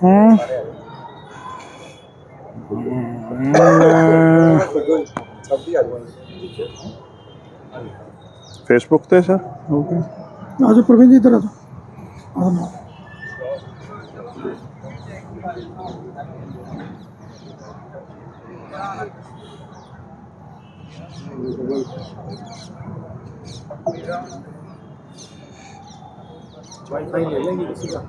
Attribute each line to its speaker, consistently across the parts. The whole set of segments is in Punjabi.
Speaker 1: ਹੂੰ
Speaker 2: ਫੇਸਬੁੱਕ ਤੇ ਸਰ? ਓਕੇ
Speaker 1: ਆਜੋ ਪ੍ਰਵੀਨ ਜੀ ਇਧਰ ਆਜੋ ਆਜੋ ਨਾ
Speaker 3: वाईफाई ले लेंगे किसी का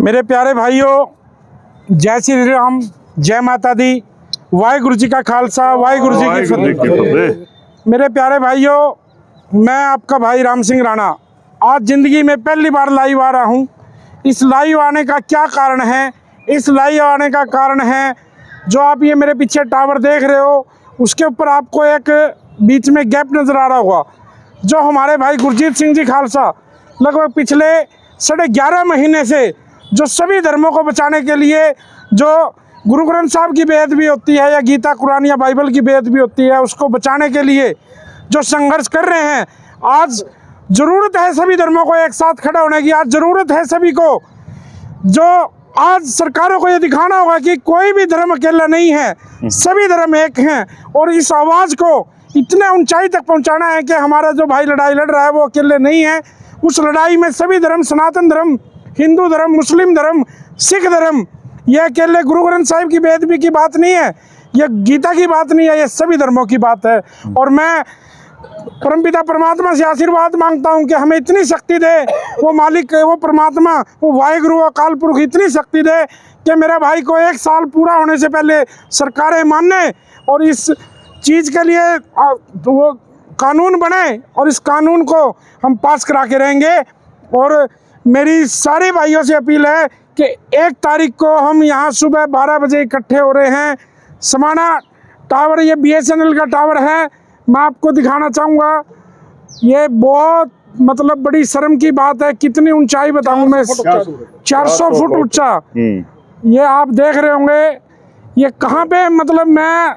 Speaker 1: मेरे प्यारे भाइयों जय श्री राम जय माता दी वाहेगुरु जी का खालसा वाहेगुरु जी की फतेह। मेरे प्यारे भाइयों मैं आपका भाई राम सिंह राणा आज ज़िंदगी में पहली बार लाइव आ रहा हूँ। इस लाइव आने का क्या कारण है? इस लाइव आने का कारण है जो आप ये मेरे पीछे टावर देख रहे हो उसके ऊपर आपको एक बीच में गैप नज़र आ रहा होगा। जो हमारे भाई गुरजीत सिंह जी खालसा लगभग पिछले साढ़े ग्यारह महीने से जो सभी धर्मों को बचाने के लिए जो गुरु ग्रंथ साहब की बेहद भी होती है या गीता कुरान या बाइबल की बेहद भी होती है उसको बचाने के लिए जो संघर्ष कर रहे हैं आज ज़रूरत है सभी धर्मों को एक साथ खड़ा होने की। आज ज़रूरत है सभी को जो आज सरकारों को ये दिखाना होगा कि कोई भी धर्म अकेला नहीं है सभी धर्म एक हैं और इस आवाज़ को इतने ऊंचाई तक पहुंचाना है कि हमारा जो भाई लड़ाई लड़ रहा है वो अकेले नहीं है। उस लड़ाई में सभी धर्म, सनातन धर्म, हिंदू धर्म, मुस्लिम धर्म, सिख धर्म यह अकेले गुरु ग्रंथ साहिब की बेदबी की बात नहीं है यह गीता की बात नहीं है यह सभी धर्मों की बात है। और मैं परमपिता परमात्मा से आशीर्वाद माँगता हूँ कि हमें इतनी शक्ति दे, वो मालिक, वो परमात्मा, वो वाहिगुरु अकाल पुरुष इतनी शक्ति दे कि मेरे भाई को एक साल पूरा होने से पहले सरकारें माने और इस चीज़ के लिए तो वो कानून बने और इस कानून को हम पास करा के रहेंगे। और मेरी सारे भाइयों से अपील है कि एक तारीख को हम यहाँ सुबह बारह बजे इकट्ठे हो रहे हैं। समाना टावर ये बीएसएनएल का टावर है मैं आपको दिखाना चाहूँगा। ये बहुत मतलब बड़ी शर्म की बात है कितनी ऊंचाई बताऊँ मैं चार सौ फुट ऊँचा। ये आप देख रहे होंगे ये कहाँ पे मतलब मैं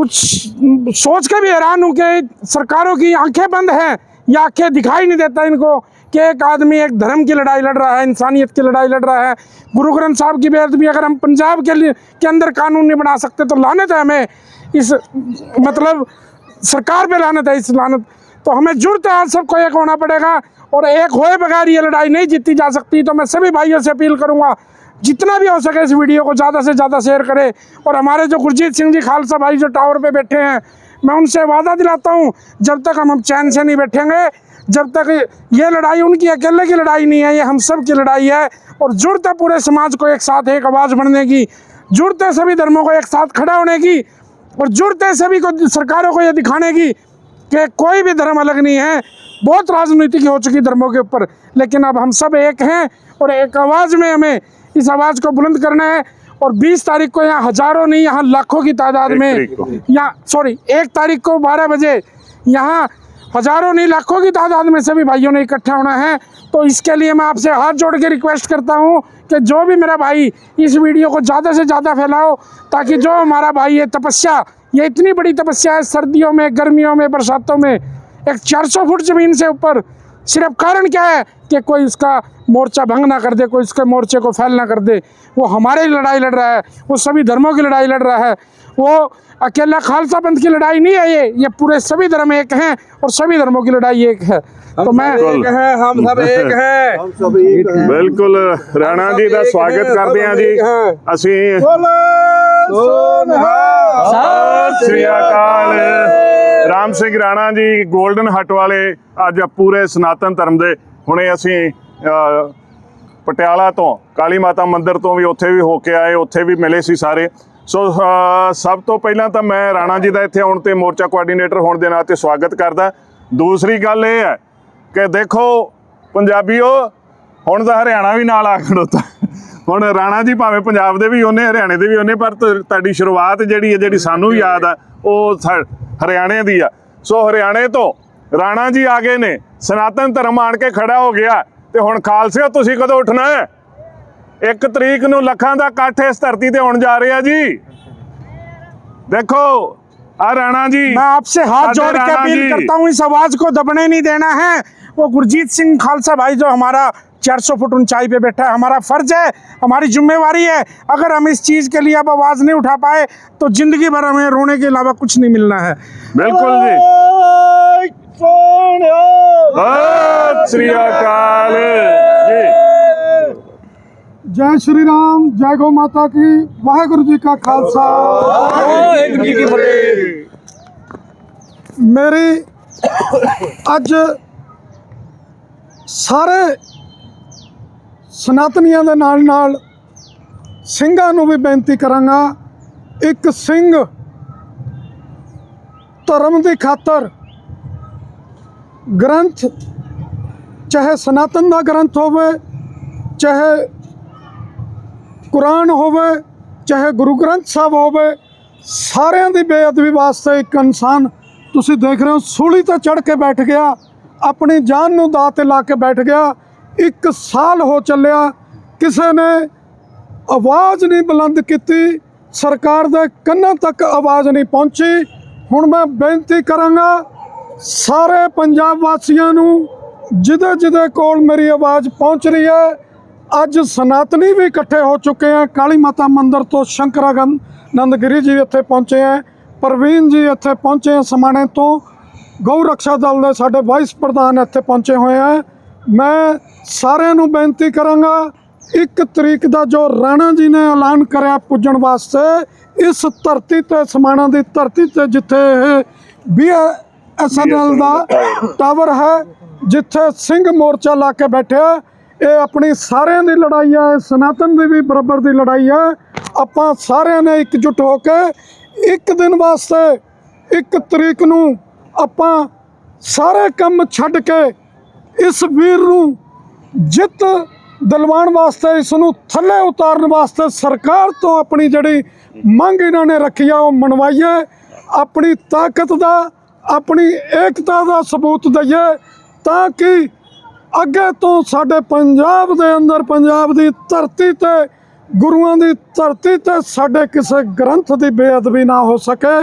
Speaker 1: कुछ सोच के भी हैरान हूँ कि सरकारों की आँखें बंद हैं या आँखें दिखाई नहीं देता इनको कि एक आदमी एक धर्म की लड़ाई लड़ रहा है, इंसानियत की लड़ाई लड़ रहा है। गुरु ग्रंथ साहब की बेहद भी अगर हम पंजाब के लिए, के अंदर कानून नहीं बना सकते तो लानत है हमें इस मतलब सरकार पे लानत है इस लानत। तो हमें जुड़ते आज सबको एक होना पड़ेगा। और एक होए बगैर ये लड़ाई नहीं जीती जा सकती तो मैं सभी भाइयों से अपील करूँगा, जितना भी हो सके इस वीडियो को ज़्यादा से ज़्यादा शेयर करें। और हमारे जो गुरजीत सिंह जी, खालसा भाई जो टावर पे बैठे हैं, मैं उनसे वादा दिलाता हूँ, जब तक हम चैन से नहीं बैठेंगे, जब तक ये लड़ाई उनकी अकेले की लड़ाई नहीं है, ये हम सब की लड़ाई है। और जुड़ते पूरे समाज को एक साथ, एक आवाज़ बनने की, जुड़ते सभी धर्मों को एक साथ खड़ा होने की, और जुड़ते सभी को, सरकारों को ये दिखाने की कि कोई भी धर्म अलग नहीं है। बहुत राजनीति हो चुकी धर्मों के ऊपर लेकिन अब हम सब एक हैं और एक आवाज़ में हमें इस आवाज़ को बुलंद करना है। और 20 तारीख को यहाँ हज़ारों नहीं यहाँ लाखों की तादाद में यहाँ सॉरी एक तारीख को 12 बजे यहाँ हज़ारों नहीं लाखों की तादाद में सभी भाइयों ने इकट्ठा होना है। तो इसके लिए मैं आपसे हाथ जोड़ के रिक्वेस्ट करता हूँ कि जो भी मेरा भाई इस वीडियो को ज़्यादा से ज़्यादा फैलाओ ताकि जो हमारा भाई ये तपस्या ये इतनी बड़ी तपस्या है सर्दियों में गर्मियों में बरसातों में एक 400 फुट ज़मीन से ऊपर सिर्फ कारण क्या है कि कोई उसका मोर्चा भंग ना कर दे कोई उसके मोर्चे को फैल ना कर दे वो हमारे लड़ाई लड़ रहा है वो सभी धर्मों की लड़ाई लड़ रहा है वो अकेला खालसा पंथ की लड़ाई नहीं है ये ये पूरे सभी धर्म एक हैं और सभी धर्मों की लड़ाई एक है तो मैं
Speaker 2: एक
Speaker 3: हैं हम सब एक हैं हम सब एक हैं
Speaker 2: ਬਿਲਕੁਲ ਰਾਣਾ ਜੀ ਦਾ ਸਵਾਗਤ ਕਰਦੇ ਹਾਂ ਜੀ ਅਸੀਂ ਸਤਿ ਸ੍ਰੀ ਅਕਾਲ ਰਾਮ ਸਿੰਘ ਰਾਣਾ ਜੀ 골ਡਨ ਹੱਟ ਵਾਲੇ ਅੱਜ ਪੂਰੇ ਸਨਾਤਨ ਧਰਮ ਦੇ। ਹੁਣੇ ਅਸੀਂ ਪਟਿਆਲਾ ਤੋਂ, ਕਾਲੀ ਮਾਤਾ ਮੰਦਿਰ ਤੋਂ ਵੀ ਉੱਥੇ ਵੀ ਹੋ ਕੇ ਆਏ, ਉੱਥੇ ਵੀ ਮਿਲੇ ਸੀ ਸਾਰੇ। ਸੋ ਸਭ ਤੋਂ ਪਹਿਲਾਂ ਤਾਂ ਮੈਂ ਰਾਣਾ ਜੀ ਦਾ ਇੱਥੇ ਆਉਣ ਤੇ ਮੋਰਚਾ ਕੋਆਰਡੀਨੇਟਰ ਹੋਣ ਦੇ ਨਾਤੇ ਸਵਾਗਤ ਕਰਦਾ। ਦੂਸਰੀ ਗੱਲ ਇਹ ਹੈ ਕਿ ਦੇਖੋ, ਪੰਜਾਬੀਓ, ਹੁਣ ਤਾਂ ਹਰਿਆਣਾ ਵੀ ਨਾਲ ਆ ਖੜੋਤਾ ਹੁਣ ਰਾਣਾ ਜੀ ਭਾਵੇਂ ਪੰਜਾਬ ਦੇ ਵੀ ਉਹਨੇ ਹਰਿਆਣੇ ਦੇ ਵੀ ਉਹਨੇ ਪਰ ਤੁ- ਤੁਹਾਡੀ ਸ਼ੁਰੂਆਤ ਜਿਹੜੀ ਹੈ ਜਿਹੜੀ ਸਾਨੂੰ ਯਾਦ ਆ ਉਹ ਸਾ- ਹਰਿਆਣੇ ਦੀ ਆ ਸੋ ਹਰਿਆਣੇ ਤੋਂ ਰਾਣਾ ਜੀ ਆ ਗਏ ਨੇ ਸਨਾਤਨ ਧਰਮ ਆਣ ਕੇ ਖੜਾ ਹੋ ਗਿਆ ਤੇ ਹੁਣ ਖਾਲਸਿਓ ਤੁਸੀਂ ਕਦੋਂ ਉੱਠਣਾ ਹੈ ਇੱਕ ਤਰੀਕ ਨੂੰ ਲੱਖਾਂ ਦਾ ਇਕੱਠ ਇਸ ਧਰਤੀ ਤੇ ਹੋਣ ਜਾ ਰਿਹਾ ਜੀ ਦੇਖੋ ਆ ਰਾਣਾ ਜੀ
Speaker 1: मैं आपसे हाथ
Speaker 2: साडे
Speaker 1: जोड़ के
Speaker 2: राणा
Speaker 1: अपील
Speaker 2: जी।
Speaker 1: करता हूँ इस आवाज को दबने नहीं देना है वो गुरजीत सिंह खालसा भाई जो हमारा 400 फुट ऊंचाई पे बैठा है हमारा फर्ज है हमारी जिम्मेवारी है अगर हम इस चीज के लिए अब आवाज नहीं उठा पाए तो जिंदगी भर हमें रोने के अलावा कुछ नहीं मिलना है
Speaker 2: ਬਿਲਕੁਲ ਜੀ ਸਤਿ ਸ੍ਰੀ ਅਕਾਲ ਜੀ
Speaker 4: ਜੈ ਸ਼੍ਰੀ ਰਾਮ ਜੈ ਗੋ ਮਾਤਾ ਕੀ ਵਾਹਿਗੁਰੂ ਜੀ ਕਾ ਖਾਲਸਾ
Speaker 3: ਵਾਹਿਗੁਰੂ ਜੀ ਕੀ ਫਤਿਹ
Speaker 4: ਮੇਰੀ ਅੱਜ ਸਾਰੇ ਸਨਾਤਨੀਆਂ ਦੇ ਨਾਲ ਨਾਲ ਸਿੰਘਾਂ ਨੂੰ ਵੀ ਬੇਨਤੀ ਕਰਾਂਗਾ, ਇੱਕ ਸਿੰਘ ਧਰਮ ਦੀ ਖਾਤਰ ਗ੍ਰੰਥ, ਚਾਹੇ ਸਨਾਤਨ ਦਾ ਗ੍ਰੰਥ ਹੋਵੇ, ਚਾਹੇ ਕੁਰਾਨ ਹੋਵੇ, ਚਾਹੇ ਗੁਰੂ ਗ੍ਰੰਥ ਸਾਹਿਬ ਹੋਵੇ, ਸਾਰਿਆਂ ਦੀ ਬੇਅਦਬੀ ਵਾਸਤੇ ਇੱਕ ਇਨਸਾਨ, ਤੁਸੀਂ ਦੇਖ ਰਹੇ ਹੋ, ਸੂਲੀ ਤੇ ਚੜ ਕੇ ਬੈਠ ਗਿਆ, ਆਪਣੀ ਜਾਨ ਨੂੰ ਦਾਅ ਤੇ ਲਾ ਕੇ ਬੈਠ ਗਿਆ ਇੱਕ ਸਾਲ ਹੋ ਚੱਲਿਆ ਕਿਸੇ ਨੇ ਆਵਾਜ਼ ਨਹੀਂ ਬੁਲੰਦ ਕੀਤੀ, ਸਰਕਾਰ ਦੇ ਕੰਨਾਂ ਤੱਕ ਆਵਾਜ਼ ਨਹੀਂ ਪਹੁੰਚੀ। ਹੁਣ ਮੈਂ ਬੇਨਤੀ ਕਰਾਂਗਾ ਸਾਰੇ ਪੰਜਾਬ ਵਾਸੀਆਂ ਨੂੰ ਜਿਹਦੇ ਜਿਹਦੇ ਕੋਲ ਮੇਰੀ ਆਵਾਜ਼ ਪਹੁੰਚ ਰਹੀ ਹੈ, ਅੱਜ ਸਨਾਤਨੀ ਵੀ ਇਕੱਠੇ ਹੋ ਚੁੱਕੇ ਆ। ਕਾਲੀ ਮਾਤਾ ਮੰਦਿਰ ਤੋਂ ਸ਼ੰਕਰਾਨੰਦਗਿਰੀ ਜੀ ਇੱਥੇ ਪਹੁੰਚੇ ਆ, ਪ੍ਰਵੀਨ ਜੀ ਇੱਥੇ ਪਹੁੰਚੇ ਆ ਸਮਾਣੇ ਤੋਂ, ਗਊ ਰਕਸ਼ਾ ਦਲ ਦੇ ਸਾਡੇ ਵਾਈਸ ਪ੍ਰਧਾਨ ਇੱਥੇ ਪਹੁੰਚੇ ਹੋਏ ਆ। ਮੈਂ ਸਾਰਿਆਂ ਨੂੰ ਬੇਨਤੀ ਕਰਾਂਗਾ, ਇੱਕ ਤਰੀਕ ਦਾ ਜੋ ਰਾਣਾ ਜੀ ਨੇ ਐਲਾਨ ਕਰਿਆ ਪੁੱਜਣ ਵਾਸਤੇ, ਇਸ ਧਰਤੀ ਤੇ, ਸਮਾਣਾ ਦੀ ਧਰਤੀ ਤੇ ਜਿੱਥੇ ਇਹ ਬੀਐਸਐਨਐਲ ਦਾ ਟਾਵਰ ਹੈ, ਜਿੱਥੇ ਸਿੰਘ ਮੋਰਚਾ ਲਾ ਕੇ ਬੈਠਿਆ, ਇਹ ਆਪਣੀ ਸਾਰਿਆਂ ਦੀ ਲੜਾਈ ਹੈ ਇਹ ਸਨਾਤਨ ਦੀ ਵੀ ਬਰਾਬਰ ਦੀ ਲੜਾਈ ਹੈ। ਆਪਾਂ ਸਾਰਿਆਂ ਨੇ ਇਕਜੁੱਟ ਹੋ ਕੇ ਇੱਕ ਦਿਨ ਵਾਸਤੇ, ਇੱਕ ਤਰੀਕ ਨੂੰ ਆਪਾਂ ਸਾਰੇ ਕੰਮ ਛੱਡ ਕੇ ਇਸ ਵੀਰ ਨੂੰ ਜਿੱਤ ਦਿਲਵਾਉਣ ਵਾਸਤੇ ਇਸ ਨੂੰ ਥੱਲੇ ਉਤਾਰਨ ਵਾਸਤੇ ਸਰਕਾਰ ਤੋਂ ਆਪਣੀ ਜਿਹੜੀ ਮੰਗ ਇਹਨਾਂ ਨੇ ਰੱਖੀ ਆ, ਉਹ ਮਨਵਾਈਏ ਆਪਣੀ ਤਾਕਤ ਦਾ, ਆਪਣੀ ਏਕਤਾ ਦਾ ਸਬੂਤ ਦਈਏ ਤਾਂ ਕਿ ਅੱਗੇ ਤੋਂ ਸਾਡੇ ਪੰਜਾਬ ਦੇ ਅੰਦਰ, ਪੰਜਾਬ ਦੀ ਧਰਤੀ ਤੇ, ਗੁਰੂਆਂ ਦੀ ਧਰਤੀ ਤੇ ਸਾਡੇ ਕਿਸੇ ਗ੍ਰੰਥ ਦੀ ਬੇਅਦਬੀ ਨਾ ਹੋ ਸਕੇ।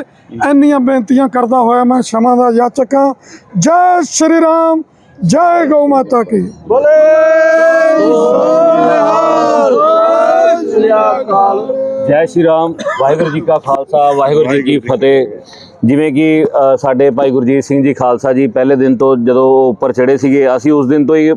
Speaker 4: ਇੰਨੀਆਂ ਬੇਨਤੀਆਂ ਕਰਦਾ ਹੋਇਆ ਮੈਂ, ਸ਼ਮਾ ਦਾ ਯਾਚਕ ਹਾਂ। ਜੈ ਸ਼੍ਰੀ ਰਾਮ। ਜੈ ਗਊ ਮਾਤਾ ਕੀ
Speaker 5: ਜੈ ਸ਼੍ਰੀ ਰਾਮ ਵਾਹਿਗੁਰੂ ਜੀ ਕਾ ਖਾਲਸਾ ਵਾਹਿਗੁਰੂ ਜੀ ਕੀ ਫਤਿਹ ਜਿਵੇਂ ਕਿ ਅ, ਸਾਡੇ ਭਾਈ ਗੁਰਜੀਤ ਸਿੰਘ ਜੀ ਖਾਲਸਾ ਜੀ ਪਹਿਲੇ ਦਿਨ ਤੋਂ ਜਦੋਂ ਉਹ ਉੱਪਰ ਚੜੇ ਸੀਗੇ ਅਸੀਂ ਉਸ ਦਿਨ ਤੋਂ ਹੀ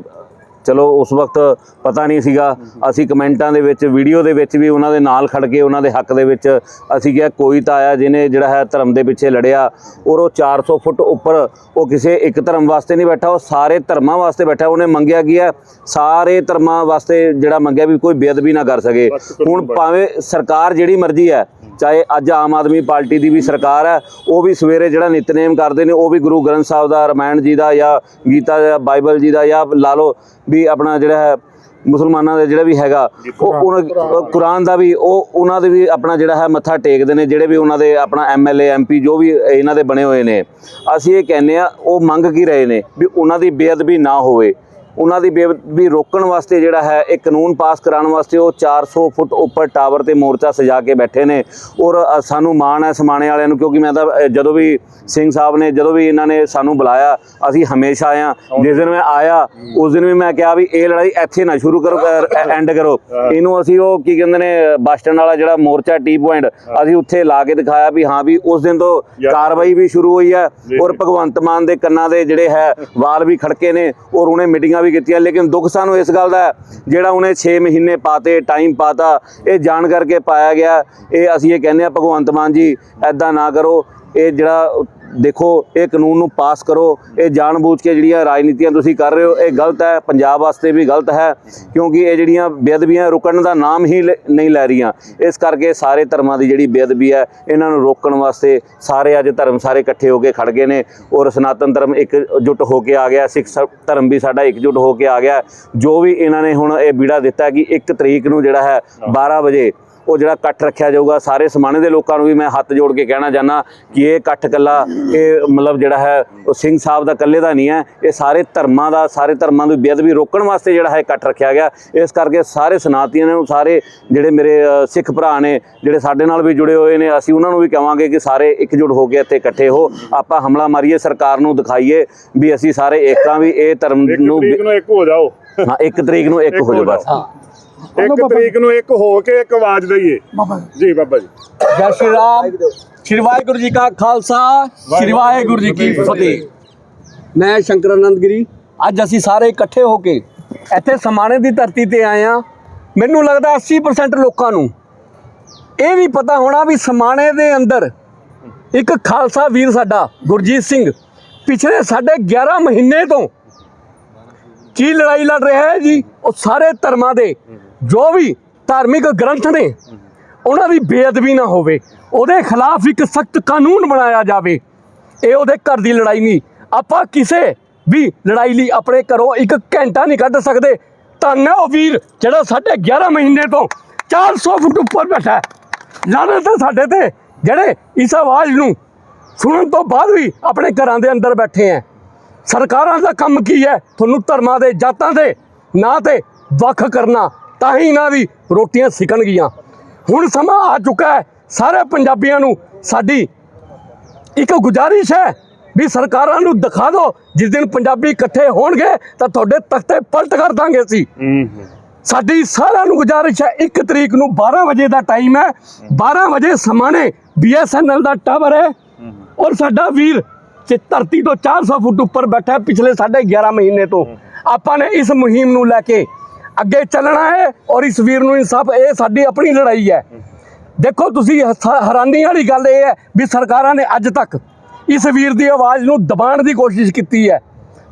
Speaker 5: ਚਲੋ ਉਸ ਵਕਤ ਪਤਾ ਨਹੀਂ ਸੀਗਾ। ਅਸੀਂ ਕਮੈਂਟਾਂ ਦੇ ਵਿੱਚ ਵੀਡੀਓ ਦੇ ਵਿੱਚ ਵੀ ਉਹਨਾਂ ਦੇ ਨਾਲ ਖੜ ਕੇ ਉਹਨਾਂ ਦੇ ਹੱਕ ਦੇ ਵਿੱਚ ਅਸੀਂ ਕਿਹਾ ਕੋਈ ਤਾਂ ਆਇਆ ਜਿਹਨੇ ਜਿਹੜਾ ਹੈ ਧਰਮ ਦੇ ਪਿੱਛੇ ਲੜਿਆ ਔਰ ਉਹ 400 ਫੁੱਟ ਉੱਪਰ ਉਹ ਕਿਸੇ ਇੱਕ ਧਰਮ ਵਾਸਤੇ ਨਹੀਂ ਬੈਠਾ ਉਹ ਸਾਰੇ ਧਰਮਾਂ ਵਾਸਤੇ ਬੈਠਾ ਉਹਨੇ ਮੰਗਿਆ ਕੀ ਹੈ? ਸਾਰੇ ਧਰਮਾਂ ਵਾਸਤੇ ਜਿਹੜਾ ਮੰਗਿਆ ਵੀ ਕੋਈ ਬੇਅਦਬੀ ਨਾ ਕਰ ਸਕੇ। ਹੁਣ ਭਾਵੇਂ ਸਰਕਾਰ ਜਿਹੜੀ ਮਰਜ਼ੀ ਹੈ ਚਾਹੇ ਅੱਜ ਆਮ ਆਦਮੀ ਪਾਰਟੀ ਦੀ ਵੀ ਸਰਕਾਰ ਹੈ ਉਹ ਵੀ ਸਵੇਰੇ ਜਿਹੜਾ ਨਿਤਨੇਮ ਕਰਦੇ ਨੇ ਉਹ ਵੀ ਗੁਰੂ ਗ੍ਰੰਥ ਸਾਹਿਬ ਦਾ ਰਮਾਇਣ ਜੀ ਦਾ ਜਾਂ ਗੀਤਾ ਦਾ ਬਾਈਬਲ ਜੀ ਦਾ ਜਾਂ ਲਾ ਲਓ ਵੀ ਆਪਣਾ ਜਿਹੜਾ ਹੈ ਮੁਸਲਮਾਨਾਂ ਦਾ ਜਿਹੜਾ ਵੀ ਹੈਗਾ ਉਹ ਕੁਰਾਨ। ਦਾ ਵੀ ਉਹ ਉਹਨਾਂ ਦੇ ਵੀ ਆਪਣਾ ਜਿਹੜਾ ਹੈ ਮੱਥਾ ਟੇਕਦੇ ਨੇ ਜਿਹੜੇ ਵੀ ਉਹਨਾਂ ਦੇ ਆਪਣਾ ਐਮਐਲਏ ਐਮਪੀ ਜੋ ਵੀ ਇਹਨਾਂ ਦੇ ਬਣੇ ਹੋਏ ਨੇ। ਅਸੀਂ ਇਹ ਕਹਿੰਦੇ ਆ ਉਹ ਮੰਗ ਕੀ ਰਹੇ ਨੇ? ਵੀ ਉਹਨਾਂ ਦੀ ਬੇਅਦਬੀ ਨਾ ਹੋਵੇ। ਉਹਨਾਂ ਦੀ ਬੇਅਦਬੀ ਰੋਕਣ ਵਾਸਤੇ ਜਿਹੜਾ ਹੈ, ਇਹ ਕਾਨੂੰਨ ਪਾਸ ਕਰਾਉਣ ਵਾਸਤੇ ਉਹ 400 ਫੁੱਟ ਉੱਪਰ ਟਾਵਰ ਤੇ ਮੋਰਚਾ ਸਜਾ ਕੇ ਬੈਠੇ ਨੇ। ਔਰ ਸਾਨੂੰ ਮਾਣ ਹੈ ਸਮਾਣੇ ਵਾਲਿਆਂ ਨੂੰ, ਕਿਉਂਕਿ ਮੈਂ ਤਾਂ ਜਦੋਂ ਵੀ ਸਿੰਘ ਸਾਹਿਬ ਨੇ, ਜਦੋਂ ਵੀ ਇਹਨਾਂ ਨੇ ਸਾਨੂੰ ਬੁਲਾਇਆ, ਅਸੀਂ ਹਮੇਸ਼ਾ ਆਇਆ ਜਿਸ ਦਿਨ ਮੈਂ ਆਇਆ, ਉਸ ਦਿਨ ਵੀ ਮੈਂ ਕਿਹਾ ਵੀ ਇਹ ਲੜਾਈ ਇੱਥੇ ਨਾ ਸ਼ੁਰੂ ਕਰੋ ਐਂਡ ਕਰੋ। ਇਹਨੂੰ ਅਸੀਂ ਉਹ ਕੀ ਕਹਿੰਦੇ ਨੇ, ਬੱਸ ਸਟੈਂਡ ਵਾਲਾ ਜਿਹੜਾ ਮੋਰਚਾ ਟੀ ਪੁਆਇੰਟ ਅਸੀਂ ਉੱਥੇ ਲਾ ਕੇ ਦਿਖਾਇਆ ਵੀ ਹਾਂ ਵੀ ਉਸ ਦਿਨ ਤੋਂ ਕਾਰਵਾਈ ਵੀ ਸ਼ੁਰੂ ਹੋਈ ਹੈ। ਔਰ ਭਗਵੰਤ ਮਾਨ ਦੇ ਕੰਨਾਂ ਦੇ ਜਿਹੜੇ ਹੈ, ਵਾਲ ਵੀ ਖੜਕੇ ਨੇ, ਔਰ ਉਹਨੇ ਮੀਟਿੰਗਾਂ ਵੀ ਕੀਤੀਆਂ ਲੇਕਿਨ ਦੁੱਖ ਸਾਨੂੰ ਇਸ ਗੱਲ ਦਾ ਜਿਹੜਾ ਉਹਨੇ 6 ਮਹੀਨੇ ਪਾਤੇ ਟਾਈਮ ਪਾਤਾ, ਇਹ ਜਾਣ ਕਰਕੇ ਪਾਇਆ ਗਿਆ। ਇਹ ਅਸੀਂ ਇਹ ਕਹਿੰਦੇ ਆ, ਭਗਵੰਤ ਮਾਨ ਜੀ ਐਦਾਂ ਨਾ ਕਰੋ। ਇਹ ਜਿਹੜਾ ਦੇਖੋ, ਇਹ ਕਾਨੂੰਨ ਨੂੰ ਪਾਸ ਕਰੋ। ਇਹ ਜਾਣਬੁੱਝ ਕੇ ਜਿਹੜੀਆਂ ਰਾਜਨੀਤੀਆਂ ਤੁਸੀਂ ਕਰ ਰਹੇ ਹੋ, ਇਹ ਗਲਤ ਹੈ। ਪੰਜਾਬ ਵਾਸਤੇ ਵੀ ਗਲਤ ਹੈ, ਕਿਉਂਕਿ ਇਹ ਜਿਹੜੀਆਂ ਬੇਅਦਬੀਆਂ ਰੁਕਣ ਦਾ ਨਾਮ ਹੀ ਲ- ਨਹੀਂ ਲੈ ਰਹੀਆਂ। ਇਸ ਕਰਕੇ ਸਾਰੇ ਧਰਮਾਂ ਦੀ ਜਿਹੜੀ ਬੇਅਦਬੀ ਹੈ, ਇਹਨਾਂ ਨੂੰ ਰੋਕਣ ਵਾਸਤੇ ਸਾਰੇ ਅੱਜ ਧਰਮ ਸਾਰੇ ਇਕੱਠੇ ਹੋ ਕੇ ਖੜ ਗਏ ਨੇ ਔਰ ਸਨਾਤਨ ਧਰਮ ਇਕਜੁੱਟ ਹੋ ਕੇ ਆ ਗਿਆ। ਸਿੱਖ ਸ- ਧਰਮ ਵੀ ਸਾਡਾ ਇਕਜੁੱਟ ਹੋ ਕੇ ਆ ਗਿਆ। ਜੋ ਵੀ ਇਹਨਾਂ ਨੇ ਹੁਣ ਇਹ ਬੀੜਾ ਦਿੱਤਾ ਕਿ ਇੱਕ ਤਰੀਕ ਨੂੰ ਜਿਹੜਾ ਹੈ 12 ਵਜੇ ਉਹ ਜਿਹੜਾ ਇਕੱਠ ਰੱਖਿਆ ਜਾਊਗਾ ਸਾਰੇ ਸਮਾਣੇ ਦੇ ਲੋਕਾਂ ਨੂੰ ਵੀ ਮੈਂ ਹੱਥ ਜੋੜ ਕੇ ਕਹਿਣਾ ਚਾਹਨਾ ਕਿ ਇਹ ਇਕੱਠ ਕੱਲਾ ਇਹ ਮਤਲਬ ਜਿਹੜਾ ਹੈ ਉਹ ਸਿੰਘ ਸਾਹਿਬ ਦਾ ਇਕੱਲੇ ਦਾ ਨਹੀਂ ਹੈ ਇਹ ਸਾਰੇ ਧਰਮਾਂ ਦਾ ਸਾਰੇ ਧਰਮਾਂ ਦੀ ਬੇਅਦਬੀ ਰੋਕਣ ਵਾਸਤੇ ਜਿਹੜਾ ਹੈ ਇਕੱਠ ਰੱਖਿਆ ਗਿਆ। ਇਸ ਕਰਕੇ ਸਾਰੇ ਸਨਾਤੀਆਂ ਨੂੰ ਸਾਰੇ ਜਿਹੜੇ ਮੇਰੇ ਸਿੱਖ ਭਰਾ ਨੇ ਜਿਹੜੇ ਸਾਡੇ ਨਾਲ ਵੀ ਜੁੜੇ ਹੋਏ ਨੇ ਅਸੀਂ ਉਹਨਾਂ ਨੂੰ ਵੀ ਕਹਾਂਗੇ ਕਿ ਸਾਰੇ ਇਕਜੁੱਟ ਹੋ ਕੇ ਇੱਥੇ ਇਕੱਠੇ ਹੋ। ਆਪਾਂ ਹਮਲਾ ਮਾਰੀਏ ਸਰਕਾਰ ਨੂੰ ਦਿਖਾਈਏ ਵੀ ਅਸੀਂ ਸਾਰੇ ਏਕਾਂ ਵੀ ਇਹ ਧਰਮ
Speaker 2: ਇੱਕ
Speaker 5: ਨੂੰ
Speaker 2: ਇੱਕ ਹੋ ਜਾਓ।
Speaker 5: ਹਾਂ ਇੱਕ ਤਰੀਕ ਨੂੰ ਇੱਕ ਹੋ ਜਾਓ। ਬਸ।
Speaker 2: ਇੱਕ ਤਰੀਕ ਨੂੰ ਇੱਕ ਹੋ ਕੇ ਇੱਕ ਆਵਾਜ਼ ਦਈਏ
Speaker 4: ਬਾਬਾ ਜੀ।
Speaker 2: ਜੀ ਬਾਬਾ ਜੀ।
Speaker 6: ਜੈ ਸ਼੍ਰੀ ਰਾਮ। ਸ਼੍ਰੀ ਵਾਹਿਗੁਰੂ ਜੀ ਕਾ ਖਾਲਸਾ। ਸ਼੍ਰੀ ਵਾਹਿਗੁਰੂ ਜੀ ਕੀ ਫਤਿਹ। ਮੈਂ ਸ਼ੰਕਰ ਆਨੰਦ ਗਿਰੀ ਅੱਜ ਅਸੀਂ ਸਾਰੇ ਇਕੱਠੇ ਹੋ ਕੇ ਇੱਥੇ ਸਮਾਣੇ ਦੀ ਧਰਤੀ ਤੇ ਆਏ ਆ ਮੈਨੂੰ ਲੱਗਦਾ 80% ਲੋਕਾਂ ਨੂੰ ਇਹ ਵੀ ਪਤਾ ਹੋਣਾ ਵੀ ਸਮਾਣੇ ਦੇ ਅੰਦਰ ਇੱਕ ਖਾਲਸਾ ਵੀਰ ਸਾਡਾ ਗੁਰਜੀਤ ਸਿੰਘ ਪਿਛਲੇ ਸਾਡੇ 11 ਮਹੀਨੇ ਤੋਂ ਕੀ ਲੜਾਈ ਲੜ ਰਿਹਾ ਹੈ ਜੀ? ਉਹ ਸਾਰੇ ਧਰਮਾਂ ਦੇ ਜੋ ਵੀ ਧਾਰਮਿਕ ਗ੍ਰੰਥ ਨੇ, ਉਹਨਾਂ ਦੀ ਬੇਅਦਬੀ ਨਾ ਹੋਵੇ। ਉਹਦੇ ਖਿਲਾਫ ਇੱਕ ਸਖਤ ਕਾਨੂੰਨ ਬਣਾਇਆ ਜਾਵੇ। ਇਹ ਉਹਦੇ ਘਰ ਦੀ ਲੜਾਈ ਨਹੀਂ। ਆਪਾਂ ਕਿਸੇ ਵੀ ਲੜਾਈ ਲਈ ਆਪਣੇ ਘਰੋਂ ਇੱਕ ਘੰਟਾ ਨਹੀਂ ਕੱਢ ਸਕਦੇ। ਧੰਨ ਹੈ ਉਹ ਵੀਰ ਜਿਹੜਾ ਸਾਡੇ 11 ਮਹੀਨੇ ਤੋਂ 400 ਫੁੱਟ ਉੱਪਰ ਬੈਠਾ ਹੈ ਲਾਨਤ ਹੈ ਸਾਡੇ ਤੇ, ਜਿਹੜੇ ਇਸ ਆਵਾਜ਼ ਨੂੰ ਸੁਣਨ ਤੋਂ ਬਾਅਦ ਵੀ ਆਪਣੇ ਘਰਾਂ ਦੇ ਅੰਦਰ ਬੈਠੇ ਹੈ। ਸਰਕਾਰਾਂ ਦਾ ਕੰਮ ਕੀ ਹੈ? ਤੁਹਾਨੂੰ ਧਰਮਾਂ ਦੇ ਜਾਤਾਂ ਦੇ ਨਾਂ ਤੇ ਵੱਖ ਕਰਨਾ ਤਾਂ ਹੀ ਇਹਨਾਂ ਦੀ ਰੋਟੀਆਂ ਸਿਕਣਗੀਆਂ। ਹੁਣ ਸਮਾਂ ਆ ਚੁੱਕਾ ਹੈ ਸਾਰੇ ਪੰਜਾਬੀਆਂ ਨੂੰ ਸਾਡੀ ਇੱਕ ਗੁਜ਼ਾਰਿਸ਼ ਹੈ ਵੀ ਸਰਕਾਰਾਂ ਨੂੰ ਦਿਖਾ ਦਿਓ ਜਿਸ ਦਿਨ ਪੰਜਾਬੀ ਇਕੱਠੇ ਹੋਣਗੇ ਤਾਂ ਤੁਹਾਡੇ ਤਖਤੇ ਪਲਟ ਕਰ ਦਾਂਗੇ ਅਸੀਂ। ਸਾਡੀ ਸਾਰਿਆਂ ਨੂੰ ਗੁਜ਼ਾਰਿਸ਼ ਹੈ 1 ਤਰੀਕ ਨੂੰ 12 ਵਜੇ ਦਾ ਟਾਈਮ ਹੈ 12 ਵਜੇ ਸਮਾਣੇ BSNL ਦਾ ਟਾਵਰ ਹੈ ਔਰ ਸਾਡਾ ਵੀਰ ਤੇ ਧਰਤੀ ਤੋਂ 400 ਫੁੱਟ ਉੱਪਰ ਬੈਠਾ ਪਿਛਲੇ ਸਾਢੇ 11 ਮਹੀਨੇ ਤੋਂ। ਆਪਾਂ ਨੇ ਇਸ ਮੁਹਿੰਮ ਨੂੰ ਲੈ ਕੇ ਅੱਗੇ ਚੱਲਣਾ ਹੈ ਔਰ ਇਸ ਵੀਰ ਨੂੰ ਇਨਸਾਫ ਇਹ ਸਾਡੀ ਆਪਣੀ ਲੜਾਈ ਹੈ। ਦੇਖੋ ਤੁਸੀਂ ਹੈਰਾਨੀ ਵਾਲੀ ਗੱਲ ਇਹ ਹੈ ਵੀ ਸਰਕਾਰਾਂ ਨੇ ਅੱਜ ਤੱਕ ਇਸ ਵੀਰ ਦੀ ਆਵਾਜ਼ ਨੂੰ ਦਬਾਉਣ ਦੀ ਕੋਸ਼ਿਸ਼ ਕੀਤੀ ਹੈ।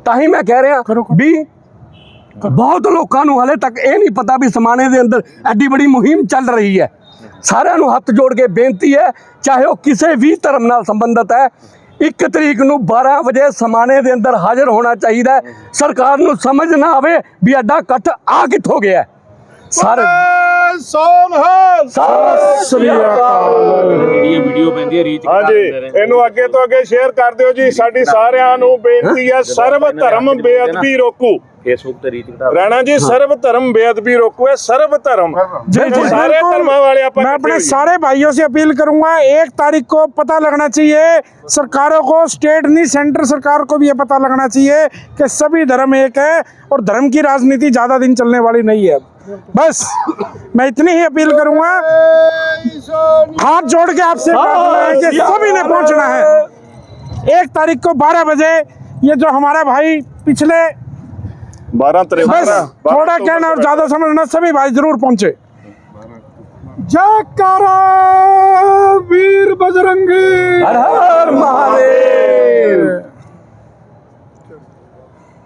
Speaker 6: ਤਾਂ ਹੀ ਮੈਂ ਕਹਿ ਰਿਹਾ ਵੀ ਬਹੁਤ ਲੋਕਾਂ ਨੂੰ ਹਲੇ ਤੱਕ ਇਹ ਨਹੀਂ ਪਤਾ ਵੀ ਸਮਾਣੇ ਦੇ ਅੰਦਰ ਐਡੀ ਬੜੀ ਮੁਹਿੰਮ ਚੱਲ ਰਹੀ ਹੈ। ਸਾਰਿਆਂ ਨੂੰ ਹੱਥ ਜੋੜ ਕੇ ਬੇਨਤੀ ਹੈ ਚਾਹੇ ਉਹ ਕਿਸੇ ਵੀ ਧਰਮ ਨਾਲ ਸੰਬੰਧਿਤ ਹੈ ਇੱਕ ਤਰੀਕ ਨੂੰ 12 ਵਜੇ ਸਮਾਣੇ ਦੇ ਅੰਦਰ ਹਾਜ਼ਰ ਹੋਣਾ ਚਾਹੀਦਾ ਸਰਕਾਰ ਨੂੰ ਸਮਝ ਨਾ ਆਵੇ ਵੀ ਐਡਾ ਇਕੱਠ ਆ ਕਿੱਥੋਂ ਗਿਆ ਹੈ। ਸਾਰੇ ਸਤਿ ਸ੍ਰੀ ਅਕਾਲ
Speaker 5: ਜਿਹੜੀ ਵੀਡੀਓ ਪੈਂਦੀ ਹੈ ਰੀਚ
Speaker 2: ਹਾਂਜੀ ਇਹਨੂੰ ਅੱਗੇ ਤੋਂ ਅੱਗੇ ਸ਼ੇਅਰ ਕਰ ਦਿਓ ਜੀ ਸਾਡੀ ਸਾਰਿਆਂ ਨੂੰ ਬੇਨਤੀ ਹੈ ਸਰਬ ਧਰਮ ਬੇਅਦਬੀ ਰੋਕੂ
Speaker 5: ਫੇਸਬੁੱਕ ਤੇ ਰੀਚ ਘਟਾ
Speaker 2: ਰਾਣਾ ਜੀ ਸਰਬ ਧਰਮ बेअदबी रोको है सर्व धर्म
Speaker 1: जी, जी,
Speaker 2: सारे
Speaker 1: बिल्कुल।
Speaker 2: धर्म वाले आप
Speaker 1: मैं अपने सारे भाइयों से अपील करूंगा एक तारीख को पता लगना चाहिए सरकारों को स्टेट नहीं सेंटर सरकार को भी ये पता लगना चाहिए कि सभी धर्म एक है और धर्म की राजनीति ज्यादा दिन चलने वाली नहीं है बस मैं इतनी ही अपील करूँगा हाथ जोड़ के आपसे हाँ, सभी ने पहुँचना है। एक तारीख को 12 बजे ये जो हमारा भाई पिछले
Speaker 2: बारह
Speaker 1: तारीख थोड़ा तो कहना और ज़्यादा समझना सभी भाई ज़रूर पहुँचे।
Speaker 4: जय कारा वीर
Speaker 6: बजरंगी। हर हर महादेव।